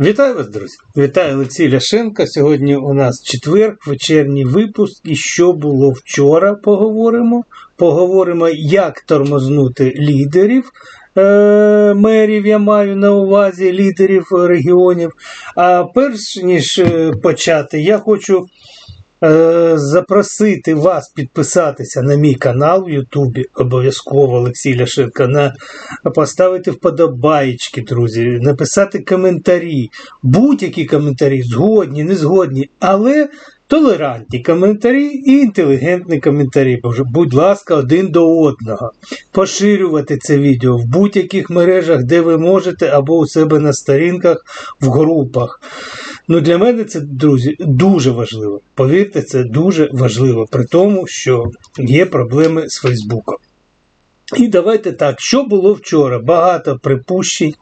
Вітаю вас, друзі! Вітаю Олексій Ляшенко. Сьогодні у нас четвер, вечірній випуск. І що було вчора, поговоримо. Поговоримо, як тормознути лідерів. е, Мерів я маю на увазі лідерів регіонів. А перш ніж е, почати, я хочу е, запросити вас підписатися на мій канал в Ютубі, обов'язково Олексій Ляшенко, на поставити вподобаєчки, друзі, написати коментарі, будь-які коментарі, згодні, не згодні, але толерантні коментарі і інтелігентні коментарі. Будь ласка, один до одного. Поширювати це відео в будь-яких мережах, де ви можете, або у себе на сторінках, в групах. Ну, для мене це, друзі, дуже важливо. Повірте, це дуже важливо, при тому, що є проблеми з Фейсбуком. І давайте так, що було вчора? Багато припущень,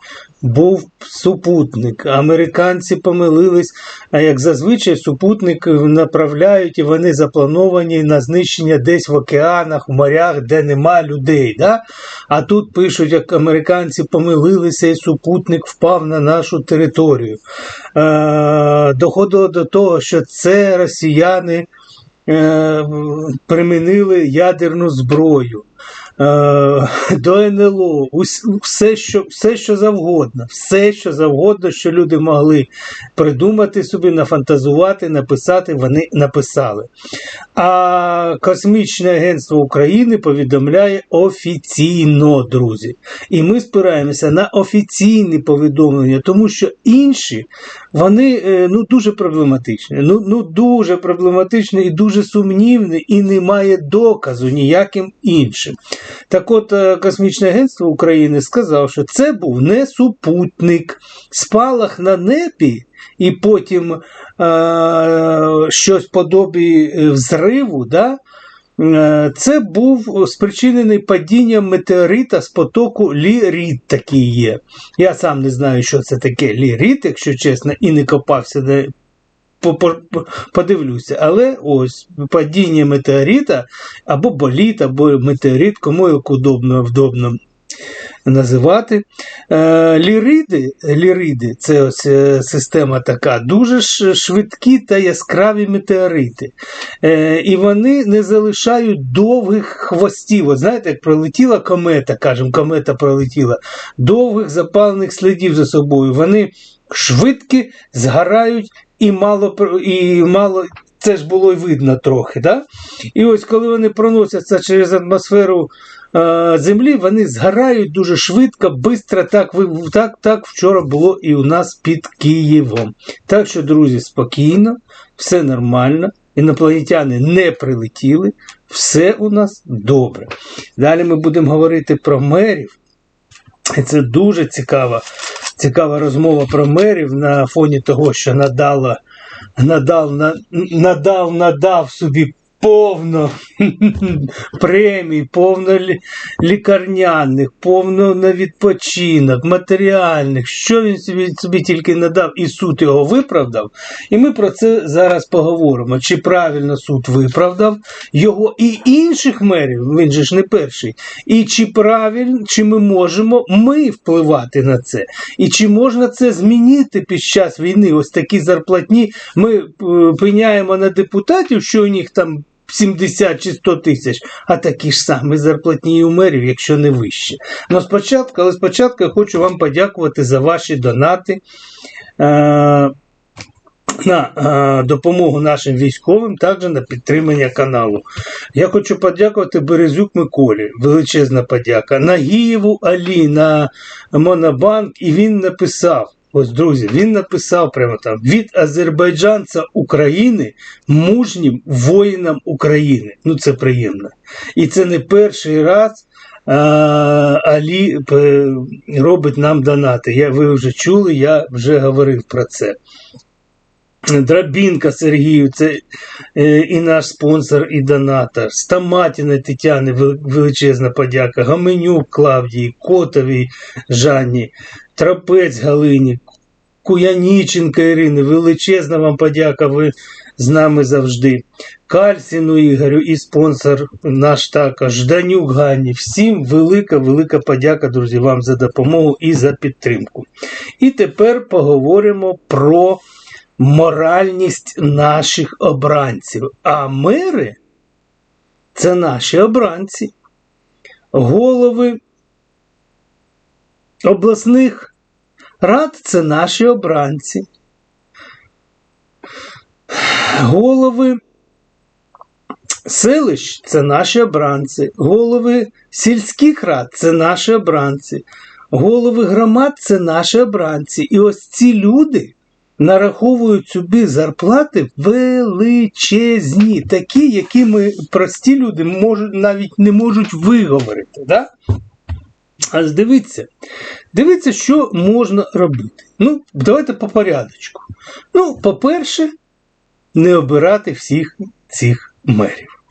був супутник. Американці помилились, а як зазвичай супутник направляють і вони заплановані на знищення десь в океанах, в морях, де нема людей. Да? А тут пишуть, як американці помилилися, і супутник впав на нашу територію. Е, доходило до того, що це росіяни е, примінили ядерну зброю. Е, до НЛО, все що, все, що завгодно, все, що завгодно, що люди могли придумати собі, нафантазувати, написати, вони написали. А Космічне агентство України повідомляє офіційно, друзі. І ми спираємося на офіційні повідомлення, тому що інші вони е, ну, дуже проблематичні. Ну, ну дуже проблематичні і дуже сумнівні, і немає доказу ніяким іншим. Так от, е, Космічне агентство України сказав, що це був не супутник, спалах на небі, і потім е, щось подобі е, взриву. Да? Е, Це був спричинений падінням метеорита з потоку Ліріт такий є. Я сам не знаю, що це таке Ліріт, якщо чесно, і не копався Подивлюся, але ось падіння метеорита або боліт, або метеорит, кому як удобно, вдобно називати. Е, Ліриди, ліриди це ось е, система така, дуже швидкі та яскраві метеорити. Е, І вони не залишають довгих хвостів. От знаєте, як пролетіла комета, кажемо, комета пролетіла, довгих запалених слідів за собою. Вони швидкі, згорають і мало, і мало. Це ж було й видно трохи. Да? І ось коли вони проносяться через атмосферу е, Землі, вони згорають дуже швидко, швидко. Так, так, так вчора було і у нас під Києвом. Так що, друзі, спокійно, все нормально. Інопланетяни не прилетіли, все у нас добре. Далі ми будемо говорити про мерів. І це дуже цікава, цікава розмова про мерів на фоні того, що надала, надав, на- надав, надав собі повно премій, повно лікарняних, повно на відпочинок, матеріальних, що він собі, собі тільки надав, і суд його виправдав. І ми про це зараз поговоримо. Чи правильно суд виправдав його і інших мерів, він же ж не перший. І чи правильно, чи ми можемо ми впливати на це? І чи можна це змінити під час війни? Ось такі зарплатні. Ми е, пеняємо на депутатів, що у них там 70 чи 100 тисяч, а такі ж самі зарплатні і у мерів, якщо не вище. Ну, спочатку, але спочатку я хочу вам подякувати за ваші донати. Е, на е, допомогу нашим військовим, також на підтримання каналу. Я хочу подякувати Березюк Миколі, величезна подяка, Нагієву Алі на Монобанк, і він написав. Ось, друзі, він написав прямо там від азербайджанця України мужнім воїнам України. Ну, це приємно. І це не перший раз. а, Алі робить нам донати. Я, ви вже чули, я вже говорив про це. Драбінка Сергію, це е, і наш спонсор, і донатор. Стаматіна Тетяни, величезна подяка. Гаменюк Клавдії, Котовій Жанні, Трапець Галині, Куяніченка Ірини, величезна вам подяка, ви з нами завжди. Кальсіну Ігорю і спонсор наш також Жданюк Ганні. Всім велика, велика подяка, друзі, вам за допомогу і за підтримку. І тепер поговоримо про моральність наших обранців. А мери це наші обранці, голови обласних рад це наші обранці. Голови селищ це наші обранці, голови сільських рад це наші обранці, голови громад це наші обранці. І ось ці люди нараховують собі зарплати величезні, такі, які ми прості люди можуть, навіть не можуть виговорити. Да? А дивіться, дивіться, що можна робити. Ну, давайте по порядочку. Ну, по-перше, не обирати всіх цих мерів,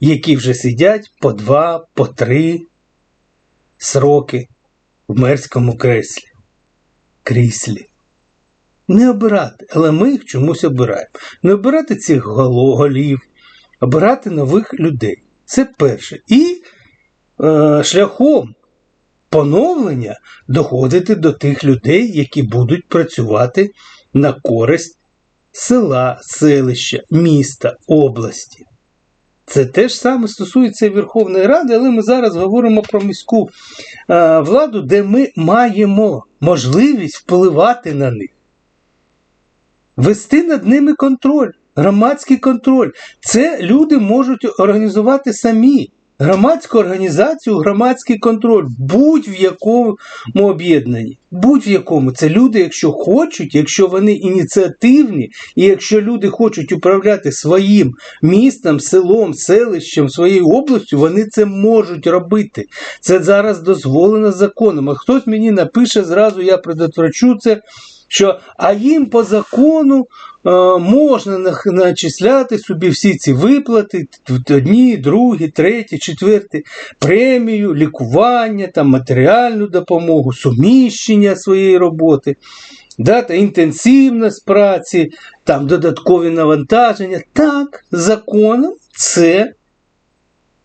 які вже сидять по два, по три сроки в мерському креслі. кріслі. Не обирати, але ми їх чомусь обираємо. Не обирати цих голів, обирати нових людей. Це перше. І е, шляхом поновлення доходити до тих людей, які будуть працювати на користь села, селища, міста, області. Це те ж саме стосується Верховної Ради, але ми зараз говоримо про міську е, владу, де ми маємо можливість впливати на них, вести над ними контроль, громадський контроль. Це люди можуть організувати самі. Громадську організацію, громадський контроль, будь в якому об'єднанні. Будь в якому. Це люди, якщо хочуть, якщо вони ініціативні, і якщо люди хочуть управляти своїм містом, селом, селищем, своєю областю, вони це можуть робити. Це зараз дозволено законом. А хтось мені напише зразу, я предотврачу це. Що, а їм по закону е, можна начисляти собі всі ці виплати, одні, другі, треті, четверті, премію, лікування, там, матеріальну допомогу, суміщення своєї роботи, да, та інтенсивність праці, там, додаткові навантаження. Так, законом це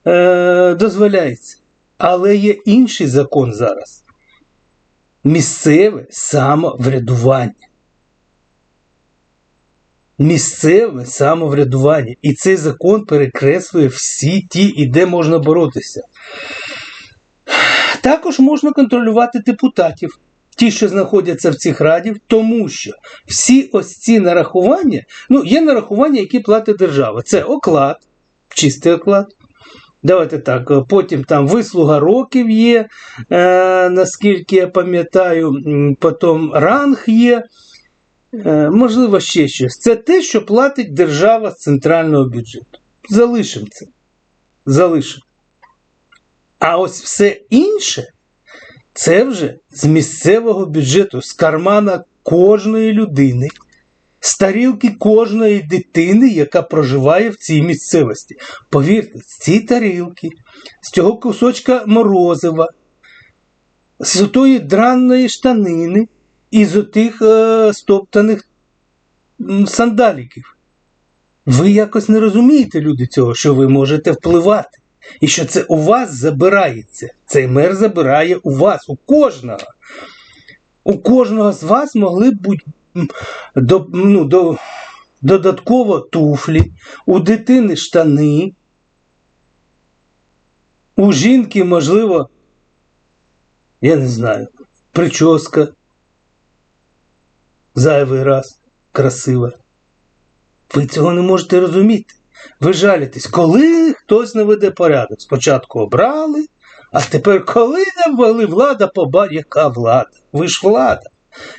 е, дозволяється. Але є інший закон зараз місцеве самоврядування. Місцеве самоврядування. І цей закон перекреслює всі ті, і де можна боротися. Також можна контролювати депутатів, ті, що знаходяться в цих радів, тому що всі ось ці нарахування, ну, є нарахування, які платить держава. Це оклад, чистий оклад. Давайте так, е, потім там вислуга років є, е, наскільки я пам'ятаю, потім ранг є, е, можливо, ще щось. Це те, що платить держава з центрального бюджету. Залишимо це. Залишимо. А ось все інше це вже з місцевого бюджету, з кармана кожної людини, з тарілки кожної дитини, яка проживає в цій місцевості. Повірте, з ці тарілки, з цього кусочка морозива, з тої дранної штанини і з отих е, стоптаних сандаліків. Ви якось не розумієте, люди, цього, що ви можете впливати. І що це у вас забирається. Цей мер забирає у вас, у кожного. У кожного з вас могли б бути до, ну, до, додатково туфлі, у дитини штани, у жінки, можливо, я не знаю, прическа зайвий раз красива. Ви цього не можете розуміти. Ви жалітесь, коли хтось не веде порядок. Спочатку обрали, а тепер, коли не ввели влада, поба... яка влада? Ви ж влада.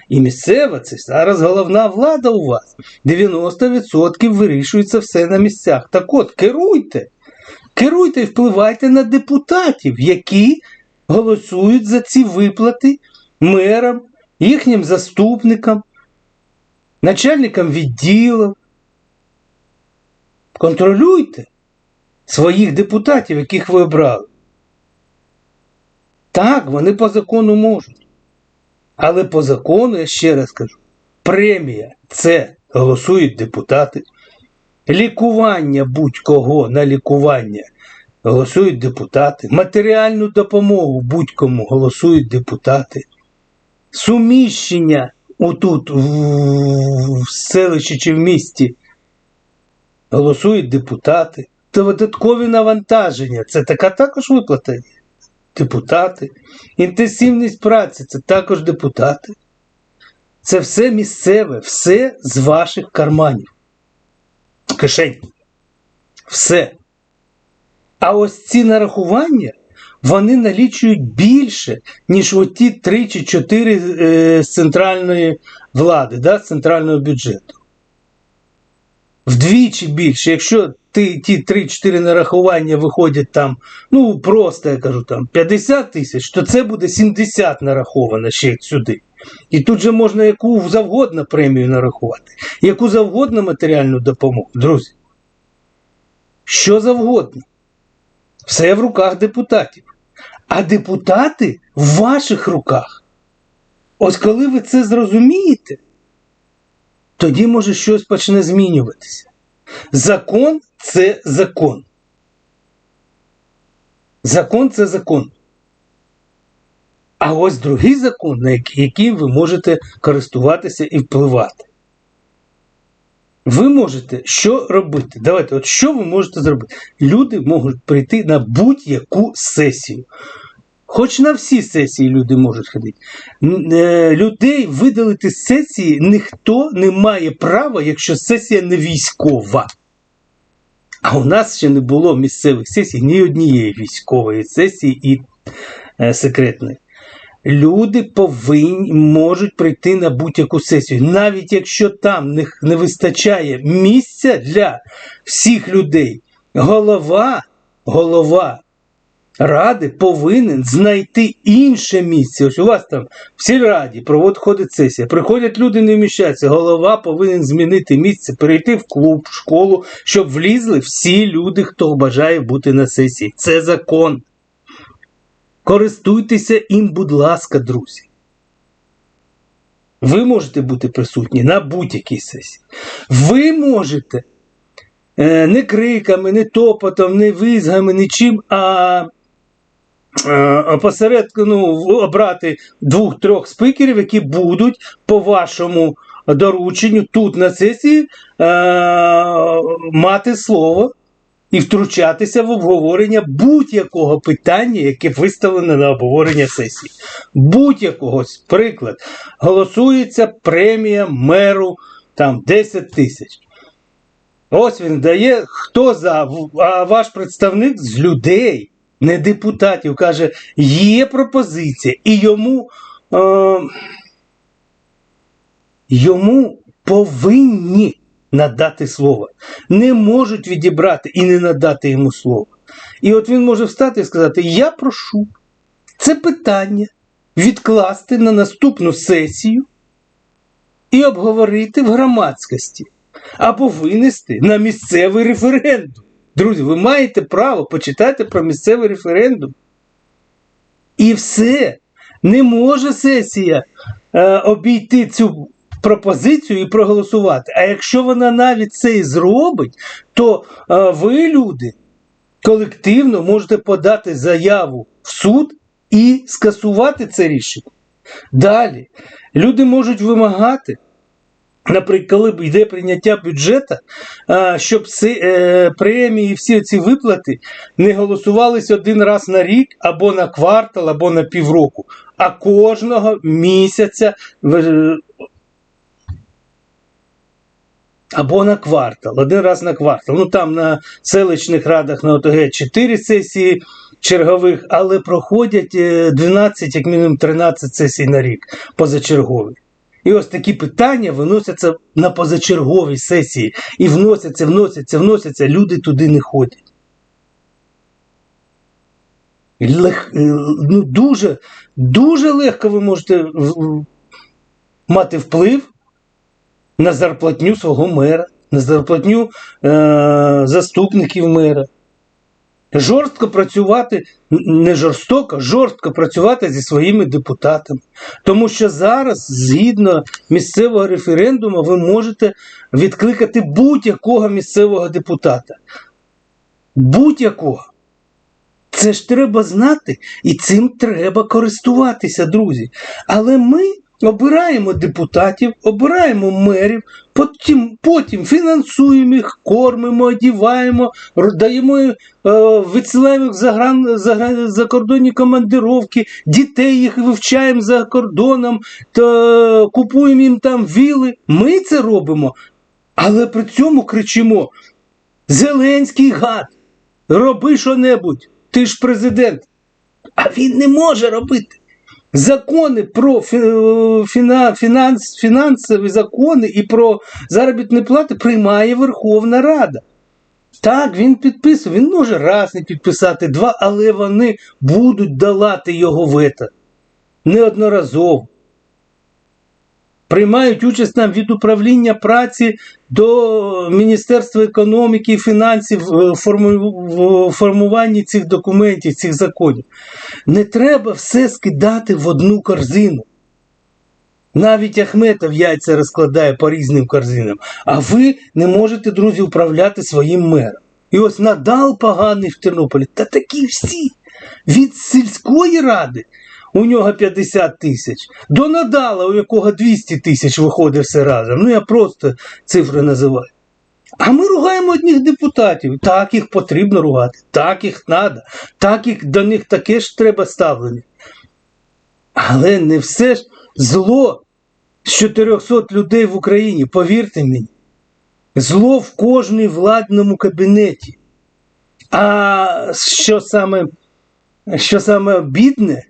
І місцева це зараз головна влада у вас. 90% вирішується все на місцях. Так от, керуйте. Керуйте і впливайте на депутатів, які голосують за ці виплати мерам, їхнім заступникам, начальникам відділів. Контролюйте своїх депутатів, яких ви обрали. Так, вони по закону можуть. Але по закону, я ще раз кажу, Премія це голосують депутати. Лікування будь-кого на лікування голосують депутати. Матеріальну допомогу будь-кому голосують депутати. Суміщення отут в, в селищі чи в місті голосують депутати. Та додаткові навантаження це така також виплата. Депутати. Інтенсивність праці це також депутати. Це все місцеве, все з ваших карманів. Кишень. Все. А ось ці нарахування, вони налічують більше, ніж оті 3 чи 4 е, з центральної влади, да, з центрального бюджету. Вдвічі більше. Якщо ті 3-4 нарахування виходять там, ну просто я кажу там 50 тисяч, то це буде 70 нараховано ще сюди. І тут же можна яку завгодно премію нарахувати, яку завгодно матеріальну допомогу, друзі. Що завгодно. Все в руках депутатів. А депутати в ваших руках. Ось коли ви це зрозумієте, тоді може щось почне змінюватися. Закон це закон. Закон це закон. А ось другий закон, на яким ви можете користуватися і впливати. Ви можете що робити? Давайте, от що ви можете зробити? Люди можуть прийти на будь-яку сесію. Хоч на всі сесії люди можуть ходити. Е, Людей видалити з сесії ніхто не має права, якщо сесія не військова. А у нас ще не було місцевих сесій ні однієї військової сесії і е, секретної. Люди повинні можуть прийти на будь-яку сесію, навіть якщо там не, не вистачає місця для всіх людей. Голова, голова ради повинен знайти інше місце. Ось у вас там в сільраді проводить сесія. Приходять люди, не вміщаються. Голова повинен змінити місце, перейти в клуб, в школу, щоб влізли всі люди, хто бажає бути на сесії. Це закон. Користуйтеся їм, будь ласка, друзі. Ви можете бути присутні на будь-якій сесії. Ви можете е, не криками, не топотом, не визгами, нічим, а е, посередку ну, обрати двох-трьох спикерів, які будуть по вашому дорученню тут на сесії е, мати слово і втручатися в обговорення будь-якого питання, яке виставлене на обговорення сесії. Будь-якого приклад. Голосується премія меру там 10 тисяч. Ось він дає, хто за, а ваш представник з людей, не депутатів, каже, є пропозиція, і йому, е, йому повинні надати слово. Не можуть відібрати і не надати йому слово. І от він може встати і сказати: Я прошу це питання відкласти на наступну сесію і обговорити в громадськості або винести на місцевий референдум. Друзі, ви маєте право почитати про місцевий референдум. І все. Не може сесія е, обійти цю пропозицію і проголосувати. А якщо вона навіть це і зробить, то е, ви, люди, колективно можете подати заяву в суд і скасувати це рішення. Далі люди можуть вимагати. Наприклад, коли йде прийняття бюджету, щоб е, премії, всі ці виплати не голосувалися один раз на рік, або на квартал, або на півроку, а кожного місяця або на квартал, один раз на квартал. Ну там на селищних радах на ОТГ 4 сесії чергових, але проходять е, 12, як мінімум 13 сесій на рік позачергові. І ось такі питання виносяться на позачергові сесії. І вносяться, вносяться, вносяться, люди туди не ходять. Лег, е, ну, дуже, дуже легко ви можете мати вплив на зарплатню свого мера, на зарплатню е, заступників мера. Жорстко працювати, не жорстоко, жорстко працювати зі своїми депутатами. Тому що зараз, згідно місцевого референдуму, ви можете відкликати будь-якого місцевого депутата. Будь-якого. Це ж треба знати, і цим треба користуватися, друзі. Але ми обираємо депутатів, обираємо мерів, потім, потім фінансуємо їх, кормимо, одіваємо, даємо, е, відсилаємо їх за, гран, закордонні командировки, дітей їх вивчаємо за кордоном, та, купуємо їм там віли. Ми це робимо, але при цьому кричимо: Зеленський гад, роби що-небудь, ти ж президент. А він не може робити. Закони про фінанс, фінансові закони і про заробітні плати приймає Верховна Рада. Так, він підписує, він може раз не підписати, два, але вони будуть долати його вето. Неодноразово. Приймають участь нам від управління праці до Міністерства економіки і фінансів в в формуванні цих документів, цих законів. Не треба все скидати в одну корзину. Навіть Ахметов яйця розкладає по різним корзинам, а ви не можете, друзі, управляти своїм мером. І ось надал поганий в Тернополі. Та такі всі. Від сільської ради у нього 50 тисяч, до надала, у якого 200 тисяч виходить все разом. Ну я просто цифри називаю. А ми ругаємо одних депутатів. Так їх потрібно ругати, так їх треба, так їх до них таке ж треба ставлення. Але не все ж зло з 400 людей в Україні, повірте мені. Зло в кожній владному кабінеті. А що саме, що саме бідне,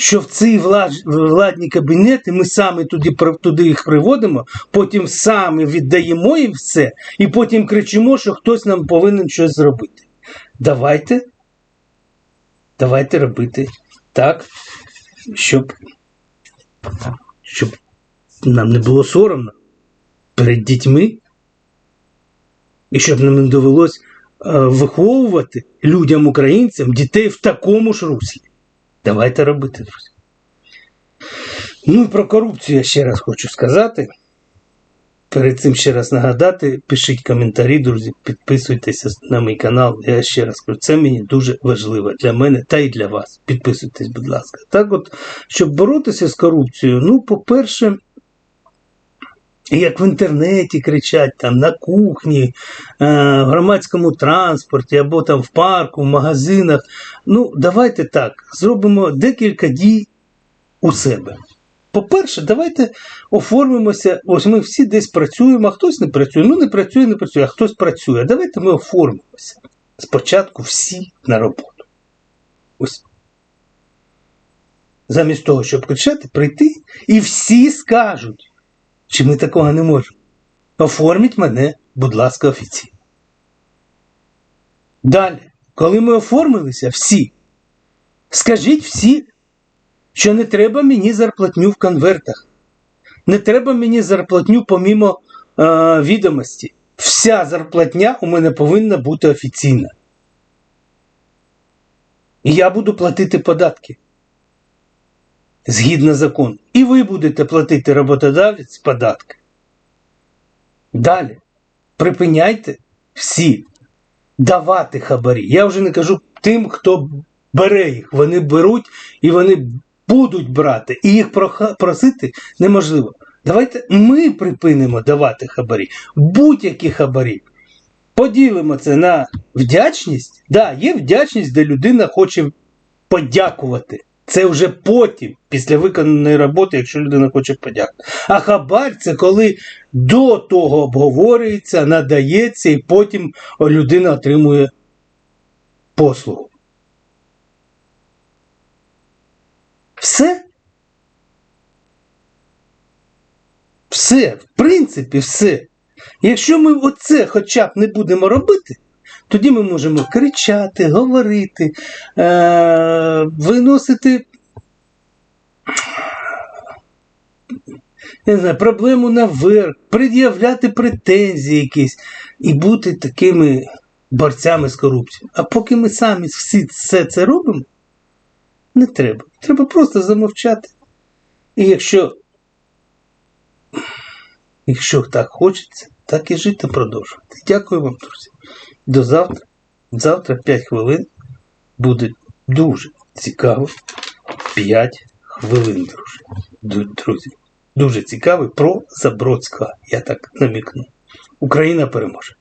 що в ці влад, владні кабінети ми самі туди, туди їх приводимо, потім самі віддаємо їм все, і потім кричимо, що хтось нам повинен щось зробити. Давайте, давайте робити так, щоб, щоб нам не було соромно перед дітьми, і щоб нам не довелось е, виховувати людям, українцям, дітей в такому ж руслі. Давайте робити, друзі. Ну і про корупцію я ще раз хочу сказати. Перед цим ще раз нагадати, пишіть коментарі, друзі, підписуйтеся на мій канал. Я ще раз кажу, це мені дуже важливо для мене та й для вас. Підписуйтесь, будь ласка. Так от, щоб боротися з корупцією, ну, по-перше, як в інтернеті кричать, там, на кухні, е, в громадському транспорті або там в парку, в магазинах. Ну, давайте так, зробимо декілька дій у себе. По-перше, давайте оформимося. Ось ми всі десь працюємо, а хтось не працює. Ну, не працює, не працює, а хтось працює. Давайте ми оформимося. Спочатку всі на роботу. Ось. Замість того, щоб кричати, прийти, і всі скажуть, чи ми такого не можемо. Оформіть мене, будь ласка, офіційно. Далі, коли ми оформилися, всі, скажіть всі, що не треба мені зарплатню в конвертах. Не треба мені зарплатню помімо е, відомості. Вся зарплатня у мене повинна бути офіційна. І я буду платити податки згідно закону. І ви будете платити роботодавець податки. Далі. Припиняйте всі давати хабарі. Я вже не кажу тим, хто бере їх. Вони беруть і вони будуть брати. І їх просити неможливо. Давайте ми припинимо давати хабарі. Будь-які хабарі. Поділимо це на вдячність. Так, да, є вдячність, де людина хоче подякувати. Це вже потім, після виконаної роботи, якщо людина хоче подякувати. А хабар це коли до того обговорюється, надається, і потім людина отримує послугу. Все. Все, в принципі, все. Якщо ми оце хоча б не будемо робити, тоді ми можемо кричати, говорити, е- виносити не знаю, проблему наверх, пред'являти претензії якісь і бути такими борцями з корупцією. А поки ми самі всі все це робимо, не треба. Треба просто замовчати. І якщо, якщо так хочеться, так і жити продовжувати. Дякую вам, друзі. До завтра. Завтра 5 хвилин буде дуже цікаво. 5 хвилин, друзі. Друзі. Дуже цікавий про Забродська. Я так намікну. Україна переможе.